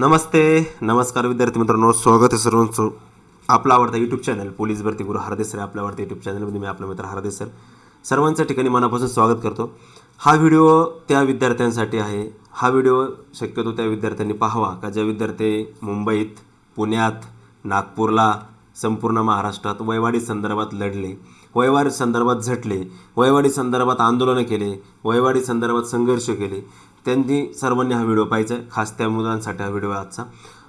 नमस्ते नमस्कार विद्यार्थी मित्रांनो स्वागत आहे सर्वांचं. आपला आवडता यूट्यूब चॅनल पोलीस भरती गुरु हरदेस सर आपला आवडता यूट्यूब चॅनलमध्ये मी आपला मित्र हरदेस सर सर्वांच्या ठिकाणी मनापासून स्वागत करतो. हा व्हिडिओ त्या विद्यार्थ्यांसाठी आहे. हा व्हिडिओ शक्यतो त्या विद्यार्थ्यांनी पाहावा का ज्या विद्यार्थी मुंबईत पुण्यात नागपूरला संपूर्ण महाराष्ट्रात वयवाडी संदर्भात लढले वयवाडी संदर्भात झटले वयवाडी संदर्भात आंदोलनं केले वयवाडी संदर्भात संघर्ष केले त्यांनी सर्वांनी हा व्हिडिओ पाहायचा आहे. खास त्या मुलांसाठी हा व्हिडिओ आजचा.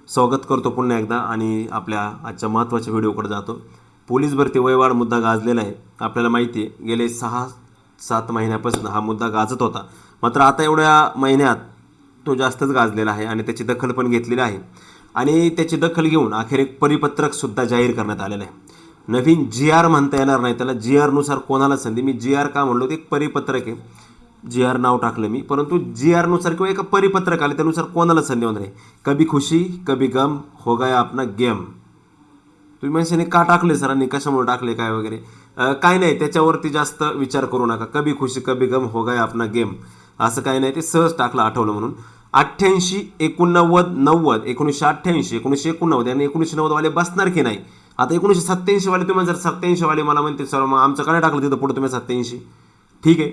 स्वागत करतो पुन्हा एकदा आणि आपल्या आजच्या महत्त्वाच्या व्हिडिओकडे जातो. पोलीस भरती वयवाढ मुद्दा गाजलेला आहे. आपल्याला माहिती आहे गेले सहा सात महिन्यापासून हा मुद्दा गाजत होता. मात्र आता एवढ्या महिन्यात तो जास्तच गाजलेला आहे आणि त्याची दखल पण घेतलेली आहे. आणि त्याची दखल घेऊन अखेर एक परिपत्रकसुद्धा जाहीर करण्यात आलेलं आहे. नवीन जी आर म्हणता येणार नाही. त्याला जी आरनुसार कोणाला संधी? मी जी आर का म्हणलो? ते एक परिपत्रक आहे. जी आर नाव टाकलं मी. परंतु जी आरनुसार किंवा एका परिपत्रक आले त्यानुसार कोणाला संधी होणार आहे? कभी खुशी कभी गम हो गया आपला गेम. तुम्ही म्हणशाने का टाकले सरांनी? कशामुळे टाकले काय वगैरे? काय नाही त्याच्यावरती जास्त विचार करू नका. कभी खुशी कभी गम हो गया आपला गेम. असं काय नाही ते सहज टाकलं आठवलं म्हणून. अठ्ठ्याऐंशी एकोणनव्वद नव्वद एकोणीसशे अठ्ठ्याऐंशी एकोणीसशे एकोणनव्वद आणि एकोणीसशे नव्वदवाले बसणार की नाही? आता एकोणीसशे सत्त्याऐंशीवाले तुम्ही जर सत्त्याऐंशीवाले मला म्हणते सर मग आमचं काय टाकलं? तिथं पुढे तुम्ही सत्त्याऐंशी. ठीक आहे.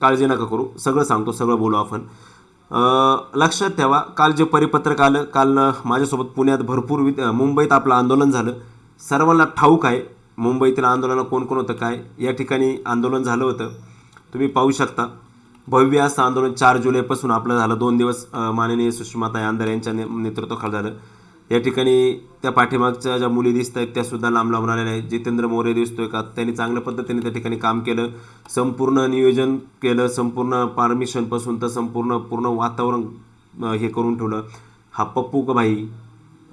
काळजी नका करू. सगळं सांगतो सगळं बोलू आपण. लक्षात ठेवा काल जे परिपत्रक आलं काल माझ्यासोबत पुण्यात भरपूर विद मुंबईत आपलं आंदोलन झालं. सर्वांना ठाऊक आहे मुंबईतील आंदोलनं कोण कोण होतं काय? या ठिकाणी आंदोलन झालं होतं. तुम्ही पाहू शकता. भव्य असं आंदोलन चार जुलैपासून आपलं झालं. दोन दिवस माननीय सुषमाताई आंदर यांच्या ने नेतृत्वाखाली झालं. या ठिकाणी त्या पाठीमागच्या ज्या मुली दिसत आहेत त्या सुद्धा लांब लांब आलेल्या आहेत. जितेंद्र मोरे दिसतोय का? त्यांनी चांगल्या पद्धतीने त्या ठिकाणी काम केलं. संपूर्ण नियोजन केलं संपूर्ण पारमिशनपासून तर संपूर्ण पूर्ण वातावरण हे करून ठेवलं. हा पप्पू का भाई?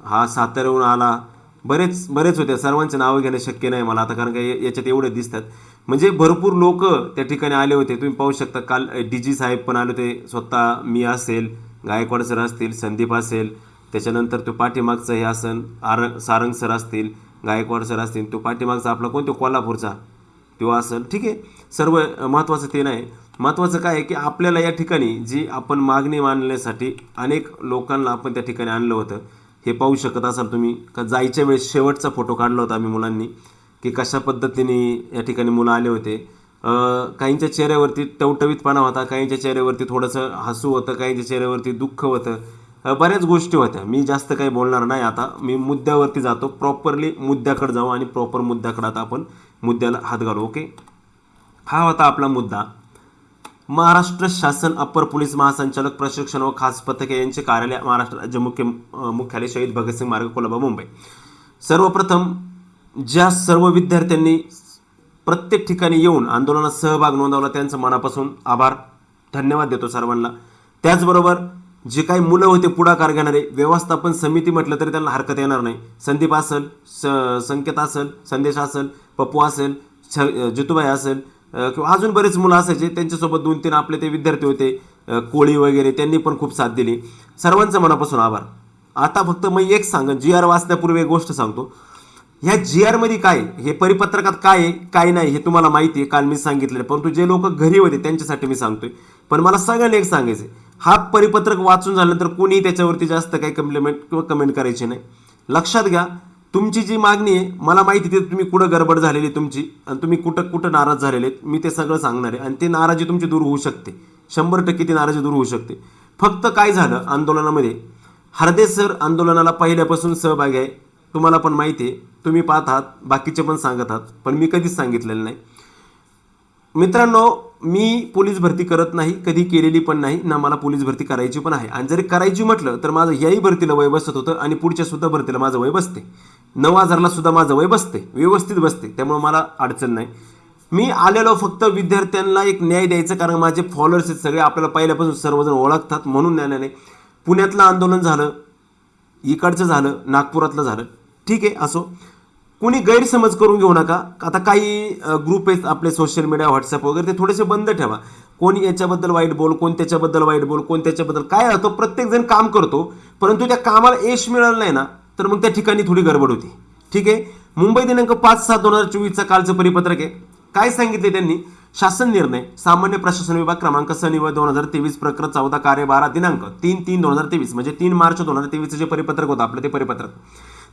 हा साताऱ्याहून आला. बरेच बरेच होते. सर्वांचे नावं घेणं शक्य नाही मला आता कारण का याच्यात एवढे दिसतात. म्हणजे भरपूर लोक त्या ठिकाणी आले होते. तुम्ही पाहू शकता काल डी जी साहेब पण आले होते. स्वतः मी असेल गायकवाड सर असतील संदीप असेल त्याच्यानंतर तो पाठीमागचं हे असन आर सारंग सर असतील गायकवाड सर असतील तो पाठीमागचा आपला कोणतो? कोल्हापूरचा. तो आसन ठीक आहे? सर्व महत्त्वाचं ते नाही. महत्त्वाचं काय आहे की आपल्याला या ठिकाणी जी आपण मागणी मांडण्यासाठी अनेक लोकांना आपण त्या ठिकाणी आणलं होतं. हे पाहू शकत असाल तुम्ही. का जायच्या वेळेस शेवटचा फोटो काढला होता आम्ही मुलांनी की कशा पद्धतीने या ठिकाणी मुलं आले होते. काहींच्या चेहऱ्यावरती टवटवीतपणा होता काहींच्या चेहऱ्यावरती थोडंसं हसू होतं काहींच्या चेहऱ्यावरती दुःख होतं. बऱ्याच गोष्टी होत्या. मी जास्त काही बोलणार नाही आता. मी मुद्द्यावरती जातो. प्रॉपरली मुद्द्याकडे जाऊ आणि प्रॉपर मुद्द्याकडे आता आपण मुद्द्याला हात घालू ओके हा होता आपला मुद्दा. महाराष्ट्र शासन अप्पर पोलीस महासंचालक प्रशिक्षण व खास पथके यांचे कार्यालय महाराष्ट्र राज्य मुख्य मुख्यालय शहीद भगतसिंग मार्ग कोल्हापूर मुंबई. सर्वप्रथम ज्या सर्व विद्यार्थ्यांनी प्रत्येक ठिकाणी येऊन आंदोलनात सहभाग नोंदवला त्यांचं मनापासून आभार. धन्यवाद देतो सर्वांना. त्याचबरोबर जे काही मुलं होते पुढाकार घेणारे व्यवस्थापन समिती म्हटलं तरी त्यांना हरकत येणार नाही. संदीप असेल स संकेत असेल संदेश असेल पप्पू असेल छ जितूबाई असेल किंवा अजून बरेच मुलं असायचे त्यांच्यासोबत दोन तीन आपले ते विद्यार्थी होते कोळी वगैरे त्यांनी पण खूप साथ दिली. सर्वांचं मनापासून आभार. आता फक्त मी एक सांग जी आर वाचण्यापूर्वी एक गोष्ट सांगतो. ह्या जी आरमध्ये काय हे परिपत्रकात काय आहे काय नाही हे तुम्हाला माहिती आहे काल मी सांगितलेलं परंतु जे लोक घरी होते त्यांच्यासाठी मी सांगतोय. पण मला सगळ्यांना एक सांगायचं आहे. हा परिपत्रक वाचून झाल्यानंतर कोणी त्याच्यावरती जास्त काही कम्प्लिमेंट किंवा कमेंट करायची नाही. लक्षात घ्या तुमची जी मागणी आहे मला माहिती आहे तुम्ही कुठं गडबड झालेली आहे तुमची आणि तुम्ही कुठं कुठं नाराज झालेले आहेत मी ते सगळं सांगणार आहे. आणि ते नाराजी तुमची दूर होऊ शकते. शंभर टक्के ती नाराजी दूर होऊ शकते. फक्त काय झालं आंदोलनामध्ये? हरदे सर आंदोलनाला पहिल्यापासून सहभागी आहे. तुम्हाला पण माहिती आहे. तुम्ही पाहत आहात बाकीचे पण सांगत आहात. पण मी कधीच सांगितलेलं नाही. मित्रांनो मी पोलीस भरती करत नाही कधी केलेली पण नाही ना मला पोलीस भरती करायची पण आहे. आणि जरी करायची म्हटलं तर माझं याही भरतीला वय बसत होतं आणि पुढच्या सुद्धा भरतीला माझं वय बसते. नऊ हजारला सुद्धा माझं वय बसते व्यवस्थित बसते त्यामुळे मला अडचण नाही. मी आलेलो फक्त विद्यार्थ्यांना एक न्याय द्यायचं कारण माझे फॉलोअर्स आहेत सगळे आपल्याला पहिल्यापासून सर्वजण ओळखतात म्हणून न्याय नाही पुण्यातलं आंदोलन झालं इकडचं झालं नागपुरातलं झालं. ठीक आहे असो. कोणी गैरसमज करून घेऊ नका. आता काही ग्रुप आहेत आपले सोशल मीडिया व्हॉट्सअप वगैरे ते थोडेसे बंद ठेवा. कोणी याच्याबद्दल वाईट बोल कोण त्याच्याबद्दल वाईट बोल कोण त्याच्याबद्दल काय होतं प्रत्येकजण काम करतो परंतु त्या कामाला यश मिळालं नाही ना तर मग त्या ठिकाणी थोडी गडबड होती. ठीक आहे? मुंबई दिनांक पाच सात दोन हजार चोवीसचा कालचं परिपत्रक आहे. काय सांगितले त्यांनी? शासन निर्णय सामान्य प्रशासन विभाग क्रमांक सनिव दोन हजार तेवीस प्रकरण चौदा कार्य बारा दिनांक तीन तीन दोन हजार तेवीस म्हणजे तीन मार्च दोन हजार तेवीसचं जे परिपत्रक होतं आपलं ते परिपत्रक.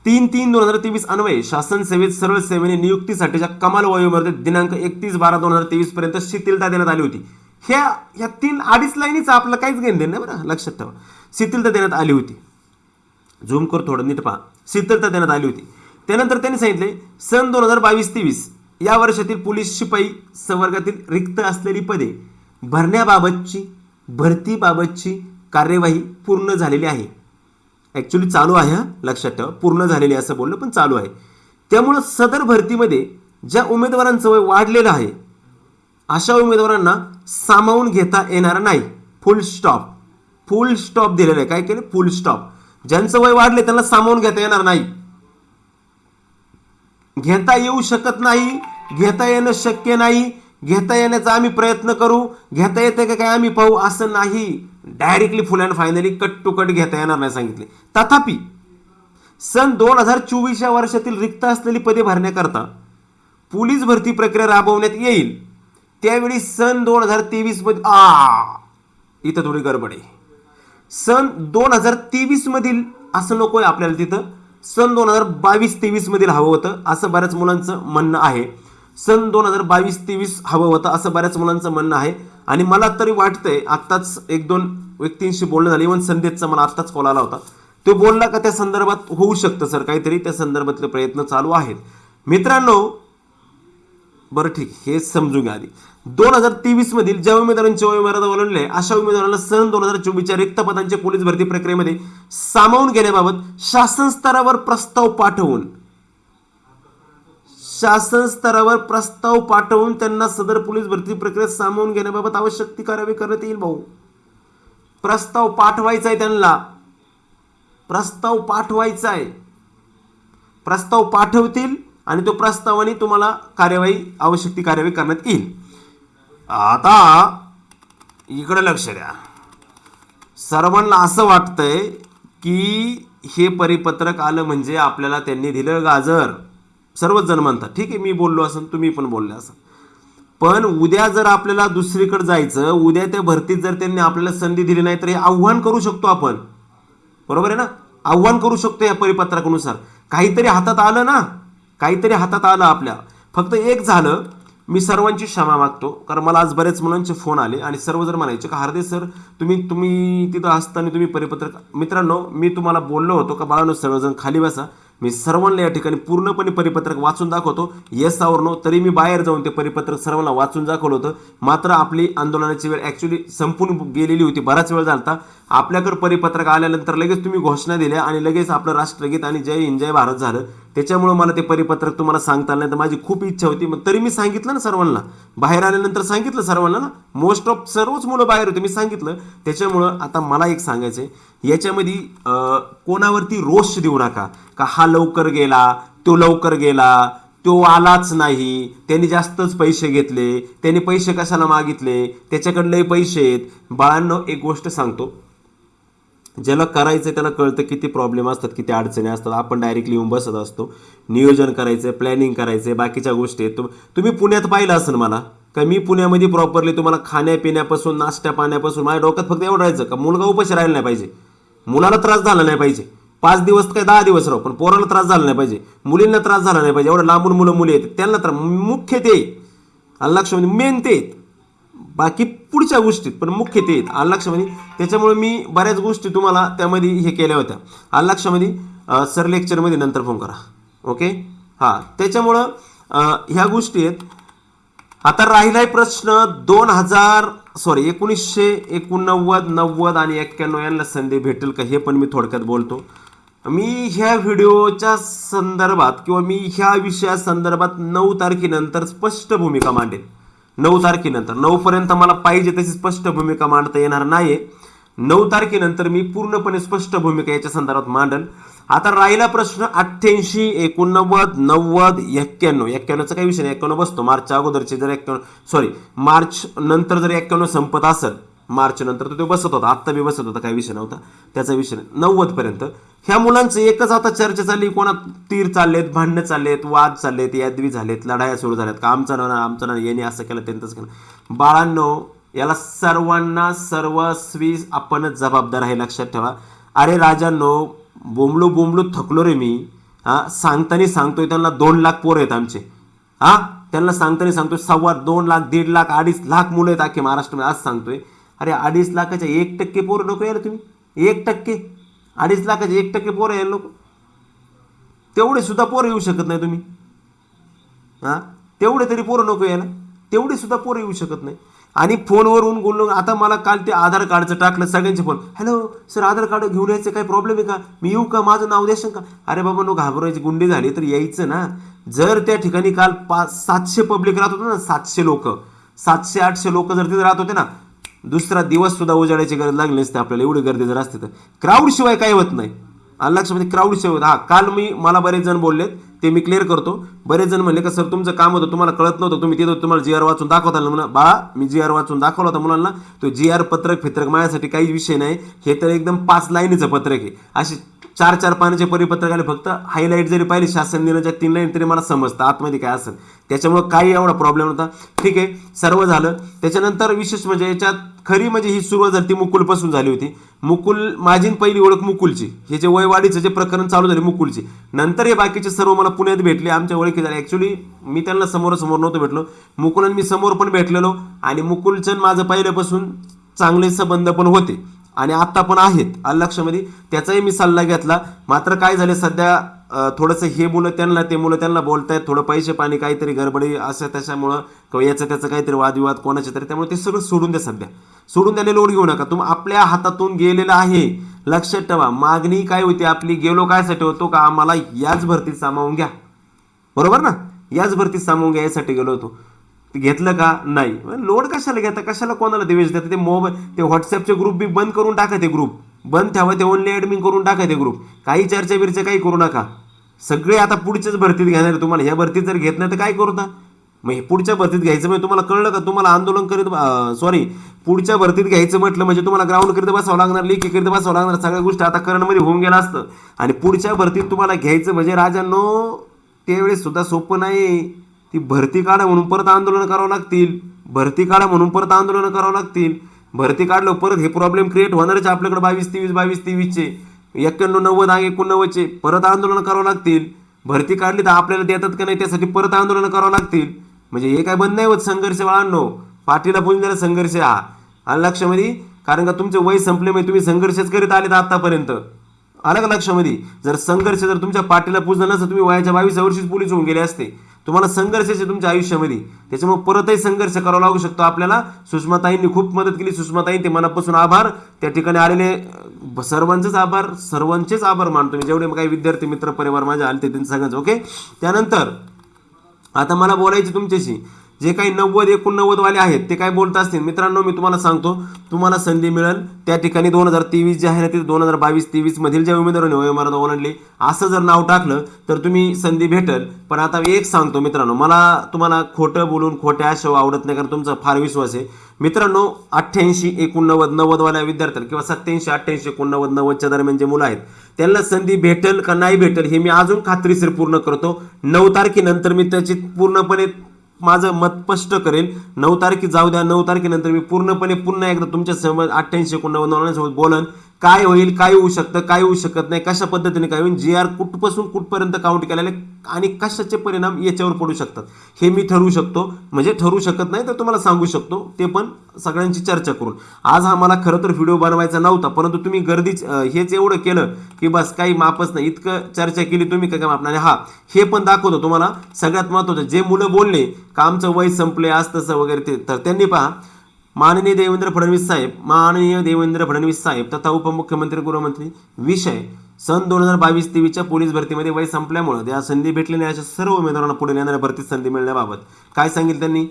तीन तीन दोन हजार तेवीस अन्वये शासन सेवेत सरळ सेवेने नियुक्तीसाठीच्या कमाल वयोमध्ये दिनांक एकतीस बारा दोन हजार तेवीस पर्यंत शिथिलता देण्यात आली होती. ह्या ह्या तीन अडीच लाईनीचं आपलं काहीच घेणं देणं नाही बरं लक्षात ठेवा. शिथिलता देण्यात आली होती. झूम कर थोडं नीट पहा. शिथिलता देण्यात आली होती. त्यानंतर त्यांनी सांगितले सन दोन हजार बावीस तेवीस या वर्षातील पोलीस शिपाई संवर्गातील रिक्त असलेली पदे भरण्याबाबतची भरतीबाबतची कार्यवाही पूर्ण झालेली आहे. ॲक्च्युली चालू आहे हा. लक्षात ठेवा. पूर्ण झालेली असं बोललं पण चालू आहे. त्यामुळं सदर भरतीमध्ये ज्या उमेदवारांचं वय वाढलेलं आहे अशा उमेदवारांना सामावून घेता येणार नाही. फुल स्टॉप फुल स्टॉप दिलेलं आहे. काय केलं? फुल स्टॉप ज्यांचं वय वाढले त्यांना सामावून घेता येणार नाही. घेता येऊ शकत नाही घेता येणं शक्य नाही. घेता येण्याचा आम्ही प्रयत्न करू. घेता येते का काय आम्ही पाहू? असं नाही. Directly full and finally cut to cut घेता येणार नाही सांगितले. तथापि सन दोन हजार चोवीस या वर्षातील रिक्त असलेली पदे भरण्याकरता पोलीस भरती प्रक्रिया राबवण्यात येईल. त्यावेळी सन दोन हजार तेवीसमध्ये आ इथं थोडी गडबड आहे. सन दोन हजार तेवीसमधील असं नको आहे आपल्याला तिथं. सन दोन हजार बावीस तेवीसमधील हवं होतं असं बऱ्याच मुलांचं म्हणणं आहे. सन दोन हजार बावीस तेवीस हवं होतं असं बऱ्याच मुलांचं म्हणणं आहे. आणि मला तरी वाटतंय आत्ताच एक दोन व्यक्तींशी बोलणं झालं. इव्हन संदेशचा मला आत्ताच कॉल आला होता. तो बोलला का त्या संदर्भात होऊ शकतं सर काहीतरी त्या संदर्भातले प्रयत्न चालू आहेत. मित्रांनो बरं ठीक हे समजून घ्या आधी. दोन हजार तेवीस मधील ज्या उमेदवारांची वयोमर्यादा ओलांडली अशा उमेदवारांना सन दोन हजार चोवीसच्या रिक्त पदांच्या पोलीस भरती प्रक्रियेमध्ये सामावून घेण्याबाबत शासन स्तरावर प्रस्ताव पाठवून शासन स्तरावर प्रस्ताव पाठवून त्यांना सदर पोलीस भरती प्रक्रियेत सामावून घेण्याबाबत आवश्यक ती कारवाई करण्यात येईल भाऊ. प्रस्ताव पाठवायचा आहे त्यांना. प्रस्ताव पाठवायचा आहे प्रस्ताव पाठवतील आणि तो प्रस्तावाने तुम्हाला कार्यवाही आवश्यक ती कार्यवाही करण्यात येईल. आता इकडे लक्ष द्या. सर्वांना असं वाटतंय की हे परिपत्रक आलं म्हणजे आपल्याला त्यांनी दिलं गाजर. सर्वच जण म्हणतात ठीक आहे मी बोललो असं तुम्ही पण बोलले असं पण उद्या जर आपल्याला दुसरीकडे जायचं उद्या त्या भरतीत जर त्यांनी आपल्याला संधी दिली नाही तर हे आव्हान करू शकतो आपण. बरोबर आहे ना? आव्हान करू शकतो या परिपत्रकानुसार. काहीतरी हातात आलं ना? काहीतरी हातात आलं आपल्या. फक्त एक झालं मी सर्वांची क्षमा मागतो कारण मला आज बरेच मुलांचे फोन आले आणि सर्वजण म्हणायचे का हार्दे सर तुम्ही तुम्ही तिथं असताना तुम्ही परिपत्रक मित्रांनो मी तुम्हाला बोललो होतो का बाळांनो सर्वजण खाली बसा. मी सर्वांना या ठिकाणी पूर्णपणे परिपत्रक वाचून दाखवतो. येस आवर नो तरी मी बाहेर जाऊन ते परिपत्रक सर्वांना वाचून दाखवलं होतं. मात्र आपली आंदोलनाची वेळ ॲक्च्युली संपून गेलेली होती. बराच वेळ झाला आपल्याकडे परिपत्रक आल्यानंतर लगेच तुम्ही घोषणा दिल्या आणि लगेच आपलं राष्ट्रगीत आणि जय हिंद जय भारत झालं. त्याच्यामुळं मला ते परिपत्रक तुम्हाला सांगता आलं नाही. तर माझी खूप इच्छा होती. मग तरी मी सांगितलं ना सर्वांना. बाहेर आल्यानंतर सांगितलं सर्वांना ना. मोस्ट ऑफ सर्वच मुलं बाहेर होते. मी सांगितलं. त्याच्यामुळं आता मला एक सांगायचं आहे याच्यामध्ये कोणावरती रोष देऊ नका. का हा लवकर गेला तो लवकर गेला तो आलाच नाही. त्याने जास्तच पैसे घेतले. त्याने पैसे कशाला मागितले? त्याच्याकडले पैसे आहेत. बाळांनो एक गोष्ट सांगतो. ज्याला करायचं त्याला कळतं किती प्रॉब्लेम असतात किती अडचणी असतात. आपण डायरेक्टली येऊन बसत असतो. नियोजन करायचं प्लॅनिंग करायचं बाकीच्या गोष्टी आहेत. तुम्ही पुण्यात पाहिलं असेल मला का मी पुण्यामध्ये प्रॉपरली तुम्हाला खाण्यापिण्यापासून नाश्त्या पाण्यापासून माझ्या डोक्यात फक्त एवढं राहायचं का? मुलगा उपाशी राहिला नाही पाहिजे. मुलाला त्रास झाला नाही पाहिजे. पाच दिवस काय दहा दिवस राहू पण पोराला त्रास झाला नाही पाहिजे. मुलींना त्रास झाला नाही पाहिजे. एवढं लांबून मुलं मुली आहेत. त्यांना त्रास मुख्य ते. लक्षामध्ये म्हणजे मेन ते. आहेत. बाकी पुढच्या गोष्टीत पण मुख्य ते आहेत. लक्षामध्ये त्याच्यामुळे मी बऱ्याच गोष्टी तुम्हाला त्यामध्ये हे केल्या होत्या. लक्षामध्ये सर लेक्चरमध्ये नंतर फोन करा. ओके हां त्याच्यामुळं ह्या गोष्टी आहेत. आता राहिलाय प्रश्न दोन हजार सॉरी एकोणीसशे एकोणनव्वद नव्वद आणि एक्क्याण्णव यांना संधी भेटेल का हे पण मी थोडक्यात बोलतो. मी ह्या व्हिडिओच्या संदर्भात किंवा मी ह्या विषया संदर्भात नऊ तारखेनंतर स्पष्ट भूमिका मांडेन. नऊ तारखेनंतर. नऊपर्यंत मला पाहिजे तशी स्पष्ट भूमिका मांडता येणार नाही नऊ तारखेनंतर मी पूर्णपणे स्पष्ट भूमिका याच्या संदर्भात मांडल. आता राहिला प्रश्न अठ्ठ्याऐंशी एकोणनव्वद नव्वद एक्क्याण्णव. एक्क्याण्णवचा काही विषय नाही. एक्क्याण्णव बसतो. मार्चच्या अगोदरचे जर एक्क्याण्णव सॉरी मार्च नंतर जर एक्क्याण्णव संपत असेल मार्च नंतर तो बसत होता. आत्ता बी बसत होता काही विषय नव्हता. त्याचा विषय नव्वदपर्यंत नव्वद पर्यंत. ह्या मुलांचं एकच आता चर्चा चालली कोणा तीर चाललेत भांडणं चाललेत वाद चाललेत यादवी झालेत लढाया सुरू झाल्यात. का आमचा ना आमचं ना यांनी असं केलं त्यांनी तसं केलं. बाळांनो याला सर्वांना सर्वस्वी आपणच जबाबदार आहे लक्षात ठेवा. अरे राजांनो बोंबलू बोंबलू थकलो रे मी. हा सांगताना सांगतोय त्यांना दोन लाख पोरं आहेत आमचे. हा त्यांना सांगताना सांगतोय सव्वा दोन लाख दीड लाख अडीच लाख मुलं आहेत अख्खे महाराष्ट्रामध्ये आज सांगतोय. अरे अडीच लाखाच्या एक टक्के पोरं नको यायला तुम्ही. एक टक्के. अडीच लाखाचे एक टक्के पोरं यायला नको. तेवढे सुद्धा पोरं येऊ शकत नाही तुम्ही. हा? तेवढे तरी पोरं नको यायला. तेवढे सुद्धा पोरं येऊ शकत नाही. आणि फोनवरून बोललो आता मला काल ते आधार कार्डचं टाकलं सगळ्यांचे phone. Hello sir Aadhaar card घेऊन यायचं काही प्रॉब्लेम आहे का? मी येऊ का? माझं नाव देशाल का? अरे बाबा नो घाबरायची गुंडी झाली तर यायचं ना. जर त्या ठिकाणी काल पाच सातशे पब्लिक राहत होतं ना सातशे लोक. सातशे आठशे लोक जर तिथे राहत होते ना दुसरा दिवस सुद्धा उजाडायची गरज लागली नसते आपल्याला एवढी गर्दी जर असते तर. क्राऊड शिवाय काही होत नाही. आणि लक्षामध्ये म्हणजे क्राऊड शिवाय हा काल मी मला बरेच जण बोललेत ते मी क्लिअर करतो. बरेच जण म्हणले का सर तुमचं काम होतं तुम्हाला कळत नव्हतं तुम्ही तिथं तुम्हाला जी आर वाचून दाखवता आलं. म्हणा बाळा मी जी आर वाचून दाखवला होता मुलांना तो जी आर पत्रक फित्रक माझ्यासाठी काही विषय नाही. हे तर एकदम पाच लाईनीचं पत्रक आहे. अशी चार चार पानाचे परिपत्रक आले फक्त हायलाईट जरी पाहिली शासन दिनाच्या तीन लाईन तरी मला समजतं आतमध्ये काय असेल. त्याच्यामुळं काही एवढा प्रॉब्लेम होता ठीक आहे सर्व झालं. त्याच्यानंतर विशेष म्हणजे याच्यात खरी म्हणजे ही सुरुवात झाली ती मुकुलपासून झाली होती. मुकुल माझी पहिली ओळख मुकुलची. हे जे वयवाढीचं जे प्रकरण चालू झाले मुकुलची. नंतर हे बाकीचे सर्व मला पुण्यात भेटले आमच्या ओळखी झाले ॲक्च्युली मी त्यांना समोरासमोर नव्हतो भेटलो. मुकुल आणि मी समोर पण भेटलेलो आणि मुकुलचं माझं पहिल्यापासून चांगले संबंध पण होते. आणि आत्ता पण आहेत. लक्षामध्ये? त्याचाही मी सल्ला घेतला. मात्र काय झाले सध्या थोडंसं हे मुलं त्यांना ते मुलं त्यांना बोलतायत. थोडं पैसे पाणी काहीतरी गडबडी असं त्याच्यामुळं किंवा याचं त्याचं काहीतरी वादविवाद कोणाचे तरी त्यामुळे ते सगळं सोडून द्या सध्या. सोडून द्यायला लोड घेऊ नका. तुम आपल्या हातातून गेलेलं आहे. लक्षात ठेवा. मागणी काय होती आपली? गेलो कायसाठी होतो का? आम्हाला याच भरतीत सामावून घ्या. बरोबर ना? याच भरतीत सामावून घ्या यासाठी गेलो होतो. घेतलं का? नाही. लोड कशाला घेता? कशाला कोणाला देवेश देता ते मोबाईल ते व्हॉट्सअपचे ग्रुप बी बंद करून टाका ते ग्रुप बंद ठेवा ते ओनली ॲडमिन करून टाका ते ग्रुप काही चर्चा बिर्चा काही करू नका. सगळे आता पुढच्याच भरतीत घेणार आहे. तुम्हाला ह्या भरतीत जर घेत नाही तर काय करू मग हे पुढच्या भरतीत घ्यायचं म्हणजे तुम्हाला कळलं का? तुम्हाला आंदोलन करीत सॉरी पुढच्या भरतीत घ्यायचं म्हटलं म्हणजे तुम्हाला ग्राउंड करीत बसावं लागणार लेखी करीत बसावं लागणार. सगळ्या गोष्टी आता करणमध्ये होऊन गेलं असतं. आणि पुढच्या भरतीत तुम्हाला घ्यायचं म्हणजे राजांनो त्यावेळेस सुद्धा सोपं नाही. ती भरती काढा म्हणून परत आंदोलन करावं लागतील. भरती काढा म्हणून परत आंदोलन करावं लागतील. भरती काढलं परत हे प्रॉब्लेम क्रिएट होणारच आहे आपल्याकडे बावीस तेवीस बावीस तेवीसचे. एक्क्याण्णव नव्वद आणि एकोणनव्वदचे. परत आंदोलन करावं लागतील. भरती काढली तर आपल्याला देतात का नाही त्यासाठी परत आंदोलन करावं लागतील. म्हणजे हे काय बंद नाही होत संघर्ष बाळांनो. पाठीला पुजून संघर्ष हा. आणि लक्षामध्ये? कारण का तुमचे वय संपले म्हणजे तुम्ही संघर्षच करीत आलेत आतापर्यंत. आलं का लक्षामध्ये? जर संघर्ष जर तुमच्या पाठीला पुजलं नसतं तुम्ही वयाच्या बावीस वर्षीच पोलीस होऊन गेले असते. तुम्हाला संघर्ष तुमच्या आयुष्यामध्ये. त्याच्यामुळे परतही संघर्ष करावा लागू शकतो आपल्याला. सुषमाताईंनी खूप मदत केली. सुषमाताई ते मनापासून आभार. त्या ठिकाणी आलेले सर्वांचेच आभार. सर्वांचेच आभार मानतो मी. जेवढे काही विद्यार्थी मित्र परिवार माझे आले ते त्यांचं सगळ्यांचं ओके त्यानंतर आता मला बोलायचे तुमच्याशी. जे काही नव्वद एकोणनव्वद वाले आहेत ते काय बोलत असतील? मित्रांनो मी तुम्हाला सांगतो तुम्हाला संधी मिळेल. त्या ठिकाणी दोन हजार तेवीस जे आहे ना ते दोन हजार बावीस तेवीस मधील ज्या उमेदवारांनी वयोमर्यादा ओलांडली असं जर नाव टाकलं तर तुम्ही संधी भेटेल. पण आता एक सांगतो मित्रांनो मला तुम्हाला खोटं बोलून खोट्या आशा आवडत नाही कारण तुमचा फार विश्वास आहे. मित्रांनो अठ्ठ्याऐंशी एकोणनव्वद नव्वदवाल्या विद्यार्थ्यांना किंवा सत्याऐंशी अठ्ठ्याऐंशी एकोणनव्वद नव्वदच्या दरम्यान जे मुलं आहेत त्यांना संधी भेटेल का नाही भेटेल हे मी अजून खात्रीशीर पूर्ण करतो. नऊ तारखेनंतर मी त्याची पूर्णपणे माझं मत स्पष्ट करेल. नऊ तारखे जाऊ द्या. नऊ तारखेनंतर मी पूर्णपणे पुन्हा एकदा तुमच्यासमोर अठ्ठ्याऐंशी एकोणनव्वद सोबत बोलन. काय होईल काय होऊ शकतं काय होऊ शकत नाही कशा पद्धतीने काय होईल जी आर कुठपासून कुठपर्यंत काउंट केलेले आणि कशाचे परिणाम याच्यावर पडू शकतात. हे मी ठरवू शकतो. म्हणजे ठरवू शकत नाही तर तुम्हाला सांगू शकतो. ते पण सगळ्यांची चर्चा करून. आज हा मला खरं तर व्हिडिओ बनवायचा नव्हता परंतु तुम्ही गर्दीच हेच एवढं केलं की बस काही मापच नाही. इतकं चर्चा केली तुम्ही काय काय मापणार हा हे पण दाखवतो तुम्हाला सगळ्यात महत्त्वाचं. जे मुलं बोलले का आमचं वय संपले आज तसं वगैरे ते तर त्यांनी पहा माननीय देवेंद्र फडणवीस साहेब माननीय देवेंद्र फडणवीस साहेब तथा उपमुख्यमंत्री गृहमंत्री विषय सन दोन हजार बावीस तेवीसच्या पोलीस भरतीमध्ये वय संपल्यामुळे त्या संधी भेटली नाही अशा सर्व उमेदवारांना पुढे येणाऱ्या भरतीत संधी मिळण्याबाबत. काय सांगितलं त्यांनी?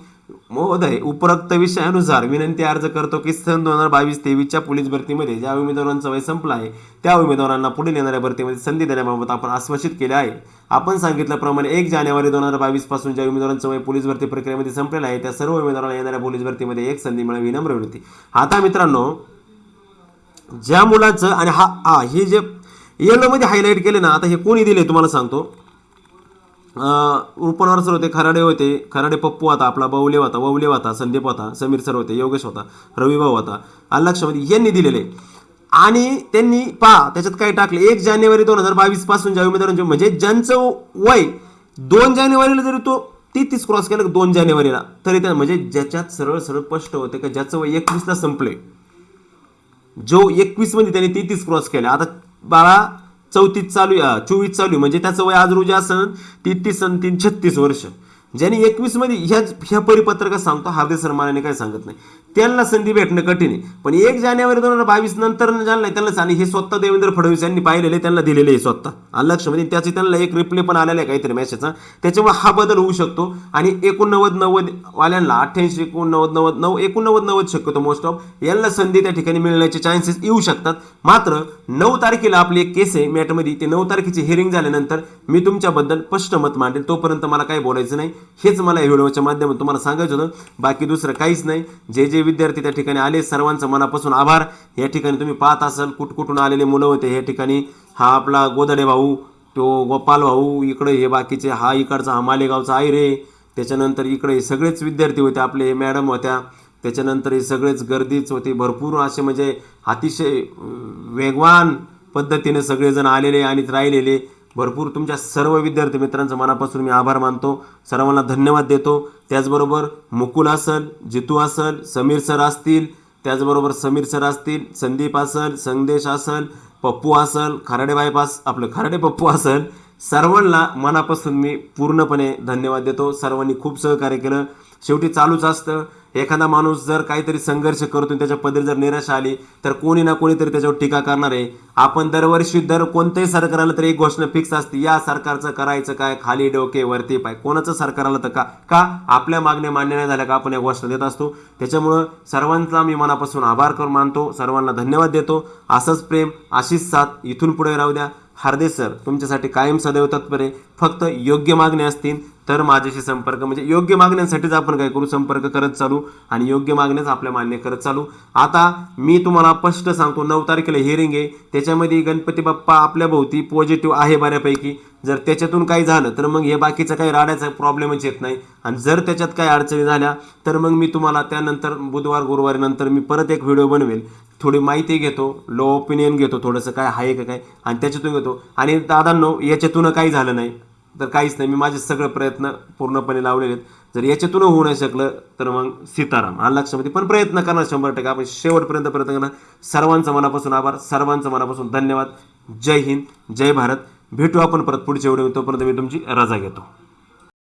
महोदय उपरोक्त विषयानुसार विनंती अर्ज करतो की सन दोन हजार बावीस तेवीसच्या पोलीस भरतीमध्ये ज्या उमेदवारांचा वय संपला आहे त्या उमेदवारांना पुढील येणाऱ्या भरतीमध्ये संधी देण्याबाबत आपण आश्वासित केले आहे. आपण सांगितल्याप्रमाणे एक जानेवारी दोन हजार बावीसपासून ज्या उमेदवारांचं वय पोलीस भरती प्रक्रियेमध्ये संपलेलं आहे त्या सर्व उमेदवारांना येणाऱ्या पोलीस भरतीमध्ये एक संधी मिळावी नम्र विनंती. आता मित्रांनो ज्या मुलाचं आणि हा हा हे जे येलोमध्ये हायलाईट केले ना आता हे कोणी दिले तुम्हाला सांगतो. रुपनवर सर होते खराडे होते. खराडे पप्पू होता आपला बावले होता ववले होता संदीप होता समीर सर होते योगेश होता रविभाऊ होता लक्षामध्ये यांनी दिलेले. आणि त्यांनी पहा त्याच्यात काय टाकले? एक जानेवारी दोन हजार बावीसपासून ज्या उमेदवारांचे म्हणजे ज्यांचं वय दोन जानेवारीला जरी तो तीस क्रॉस केलं दोन जानेवारीला तरी त्या म्हणजे ज्याच्यात सरळ सरळ स्पष्ट होते का ज्याचं वय एकवीसला संपले. जो एकवीसमध्ये त्यांनी तेहतीस क्रॉस केले. आता बाळा चौतीस चालू चोवीस चालू म्हणजे त्याचं वय आज रोजी असन तेहतीस आणि तीन छत्तीस वर्ष. ज्याने एकवीसमध्ये ह्या ह्या परिपत्रकात सांगतो हार्दिक सन्मानाने काही सांगत नाही. त्यांना संधी भेटणं कठीण आहे. पण एक जानेवारी दोन हजार बावीस नंतर ज्यांना नाही त्यांना आणि हे स्वतः देवेंद्र फडणवीस यांनी पाहिलेले त्यांना दिलेले आहे स्वतः. आलं लक्षमध्ये म्हणजे त्याचे त्यांना एक रिप्ले पण आलेला आहे काहीतरी मॅसेजचा त्याच्यामुळे हा बदल होऊ शकतो. आणि एकोणनव्वद नव्वद वाल्यांना अठ्ठ्याऐंशी एकोणनव्वद नव्वद नऊ एकोणनव्वद नव्वद शक्यतो मोस्ट ऑफ यांना संधी त्या ठिकाणी मिळण्याचे चान्सेस येऊ शकतात. मात्र नऊ तारखेला आपली एक केस आहे मॅटमध्ये. ते नऊ तारखेची हिअरिंग झाल्यानंतर मी तुमच्याबद्दल स्पष्ट मत मांडेल. तोपर्यंत मला काही बोलायचं नाही. हेच मला या व्हिडिओच्या माध्यमातून तुम्हाला सांगायचं होतं. बाकी दुसरं काहीच नाही. जे जे विद्यार्थी त्या ठिकाणी आले सर्वांचं मनापासून आभार. या ठिकाणी तुम्ही पाहत असाल कुठकुठून आलेले मुलं होते या ठिकाणी. हा आपला गोदडे भाऊ तो गोपाल भाऊ इकडे हे बाकीचे हा इकडचा हा मालेगावचा आई रे. त्याच्यानंतर इकडे हे सगळेच विद्यार्थी होते आपले हे मॅडम होत्या. त्याच्यानंतर हे सगळेच गर्दीच होते भरपूर असे म्हणजे अतिशय वेगवान पद्धतीने सगळेजण आलेले आणि राहिलेले. भरपूर तुमच्या सर्व विद्यार्थी मित्रांचं मनापासून मी आभार मानतो. सर्वांना धन्यवाद देतो. त्याचबरोबर मुकुल असल जितू असल समीर सर असतील त्याचबरोबर समीर सर असतील संदीप असल संदेश असल पप्पू असल खराडे बायपास आपलं खराडे पप्पू असल सर्वांना मनापासून मी पूर्णपणे धन्यवाद देतो. सर्वांनी खूप सहकार्य केलं. शेवटी चालूच असतं. एखादा माणूस जर काहीतरी संघर्ष करतो त्याच्या पदरी जर निराशा आली तर कोणी ना कोणीतरी त्याच्यावर टीका करणार आहे. आपण दरवर्षी दर कोणत्याही सरकारला तर एक घोषणा फिक्स असते या सरकारचं करायचं काय? खाली डोके वरती पाय. कोणाचं सरकार आलं तर का? का? आपल्या मागण्या मान्य नाही झाल्या का? आपण या घोषणा देत असतो. त्याच्यामुळं सर्वांचा मी मनापासून आभार करून मानतो. सर्वांना धन्यवाद देतो. असंच प्रेम अशीच साथ इथून पुढे राहू द्या. हार्दे सर तुमच्यासाठी कायम सदैव तत्पर आहे. फक्त योग्य मागण्या असतील तर माझ्याशी संपर्क म्हणजे योग्य मागण्यांसाठीच आपण काय करू? संपर्क करत चालू आणि योग्य मागण्याच आपल्या मान्य करत चालू. आता मी तुम्हाला स्पष्ट सांगतो नऊ तारखेला हिअरिंग आहे. त्याच्यामध्ये गणपती बाप्पा आपल्या भोवती पॉझिटिव्ह आहे बऱ्यापैकी. जर त्याच्यातून काही झालं तर मग हे बाकीचं काही राड्याचा प्रॉब्लेमच येत नाही. आणि जर त्याच्यात काही अडचणी झाल्या तर मग मी तुम्हाला त्यानंतर बुधवार गुरुवारी नंतर मी परत एक व्हिडिओ बनवेल. थोडी माहिती घेतो लो ओपिनियन घेतो थोडंसं काय आहे का काय आणि त्याच्यातून घेतो. आणि दादांनो याच्यातून काही झालं नाही. तर काहीच नाही. मी माझे सगळे प्रयत्न पूर्णपणे लावलेले आहेत. जर याच्यातून होऊ नाही शकलं तर मग सीताराम. हा लक्षामध्ये पण प्रयत्न करणार शंभर टक्के. आपण शेवटपर्यंत प्रयत्न करणार. सर्वांचा मनापासून आभार. सर्वांचा मनापासून धन्यवाद. जय हिंद. जय भारत. भेटू आपण परत पुढच्या व्हिडिओ तोपर्यंत मी तुमची रजा घेतो.